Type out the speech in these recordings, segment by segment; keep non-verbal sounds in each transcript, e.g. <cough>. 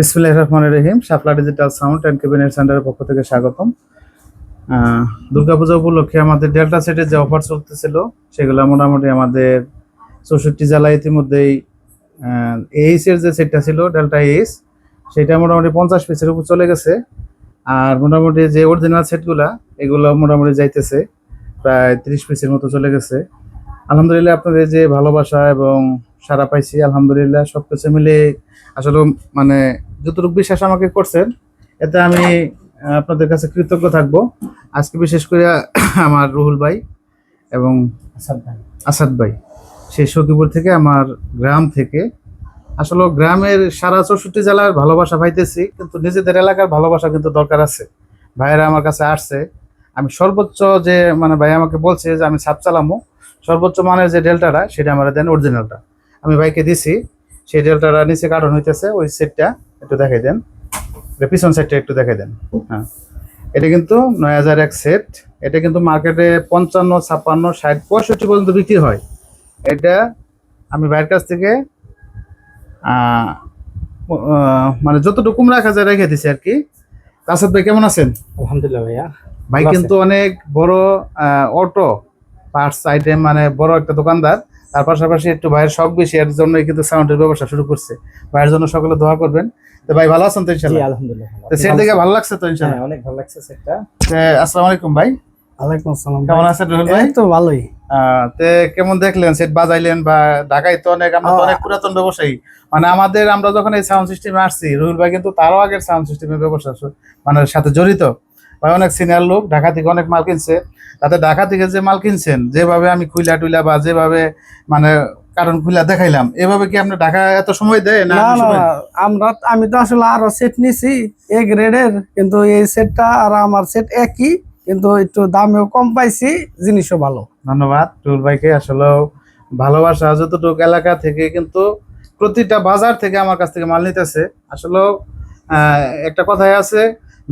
বিসমুল্লাহ রহমান রহিম, Shapla digital sound and cabinet সেন্টারের পক্ষ থেকে স্বাগতম। দুর্গাপূজা উপলক্ষে আমাদের ডেল্টা সেটের যে অফার চলতেছিল, সেগুলো মোটামুটি আমাদের চৌষট্টি জেলায় ইতিমধ্যেই এইচ এর যে সেটটা ছিল ডেল্টা এইচ সেটা মোটামুটি পঞ্চাশ পিসের উপর চলে গেছে। আর মোটামুটি যে অরিজিনাল সেটগুলা এগুলো মোটামুটি যাইতেছে, প্রায় তিরিশ পিসের মতো চলে গেছে। আলহামদুলিল্লাহ আপনাদের যে ভালোবাসা এবং সারা পাইছি, আলহামদুলিল্লাহ সব কিছু মিলে আসলে মানে যতটুকু বিশ্বাস আমাকে করছেন এতে আমি আপনাদের কাছে কৃতজ্ঞ থাকব। আজকে বিশেষ করে <coughs> আমার রুহুল ভাই এবং আসাদ ভাই। সেই সখীপুর থেকে আমার গ্রাম থেকে। আসলে গ্রামের সারা চৌষট্টি জেলার ভালোবাসা পাইতেছি কিন্তু নিজেদের এলাকার ভালোবাসা কিন্তু দরকার আছে। ভাইয়েরা আমার কাছে আসছে। আমি সর্বোচ্চ যে মানে ভাই আমাকে বলছে যে আমি সাপ চালামো সর্বোচ্চ মানের যে ডেল্টাটা সেটা আমার দেন অরিজিনালটা আমি ভাইকে দিছি। সেই ডেল্টাটা নিচে কার্টন হইতেছে ওই সেটটা একটু দেখাই দেন। পিছন সাইডটা একটু দেখাই দেন। হ্যাঁ। এটা কিন্তু নয় হাজার এক সেট এটা কিন্তু মার্কেটে পঞ্চান্ন ছাপ্পান্ন ষাট পঁয়ষট্টি পর্যন্ত বিক্রি হয়। এটা আমি ভাইয়ের কাছ থেকে মানে যতটুকু রাখা যায় রেখে দিছি আর কি আসাদ ভাই কেমন আছেন? আলহামদুলিল্লাহ ভাইয়া। ভাই কিন্তু অনেক বড় অটো পার্টস আইটেম মানে বড় একটা দোকানদার। তার পাশাপাশি একটু ভাইয়ের শখ বেশি এর জন্যই কিন্তু সাউন্ডের ব্যবসা শুরু করছে। ভাইয়ের জন্য সকলে দোয়া করবেন। তো ভাই ভালো আছেন তো জি ইনশাল্লাহ? আলহামদুলিল্লাহ তো সেট দেখে ভালো লাগছে তো হ্যাঁ অনেক ভালো লাগছে সেটটা। আসসালামু আলাইকুম ভাই। ওয়ালাইকুম আসসালাম কেমন আছেন রুহুল ভাই? তো ভালোই। আহ, তে কেমন দেখলেন? সেট বাজাইলেন বা ঢাকায় তো অনেক আমরা তো অনেক পুরাতন ব্যবসায়ী। মানে আমাদের আমরা যখন এই সাউন্ড সিস্টেমে আসছি রুহুল ভাই কিন্তু তারও আগের সাউন্ড সিস্টেমের ব্যবসা মানে সাথে জড়িত। ভাই অনেক সিনিয়র লোক ঢাকা থেকে অনেক মাল কিনছে। তাতে ঢাকা থেকে যে মাল কিনছেন যেভাবে আমি খুইলা টুইলা বা যেভাবে মানে কারণ খুইলা দেখাইলাম এভাবে কি আপনি ঢাকা এত সময় দেয় না আমরা আমি তো আসলে আরও সেট নিছি এ গ্রেডের কিন্তু এই সেটটা আর আমার সেট একই কিন্তু একটু দামেও কম পাইছি জিনিসও ভালো। ধন্যবাদ টুল ভাইকে আসলে ভালোবাসা যতটুকু এলাকা থেকে কিন্তু প্রতিটা বাজার থেকে আমার কাছ থেকে মাল নিতেছে। আসলে একটা কথাই আছে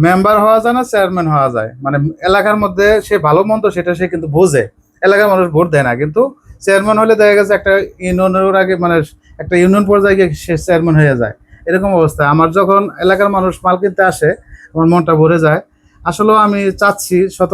মেম্বার হওয়া যায় না, চেয়ারম্যান হওয়া যায়। মানে এলাকার মধ্যে সে ভালো মন্দ সেটা সে কিন্তু বোঝে। এলাকার মানুষ ভোট দেয় না, কিন্তু চেয়ারম্যান হলে দেখা গেছে একটা ইউনিয়নের আগে মানে একটা ইউনিয়ন পর্যায়ে গিয়ে সে চেয়ারম্যান হয়ে যায়। এরকম অবস্থা। আমার যখন এলাকার মানুষ মাল কিনতে আসে, আমার মনটা ভরে যায়। আসলেও আমি চাচ্ছি শত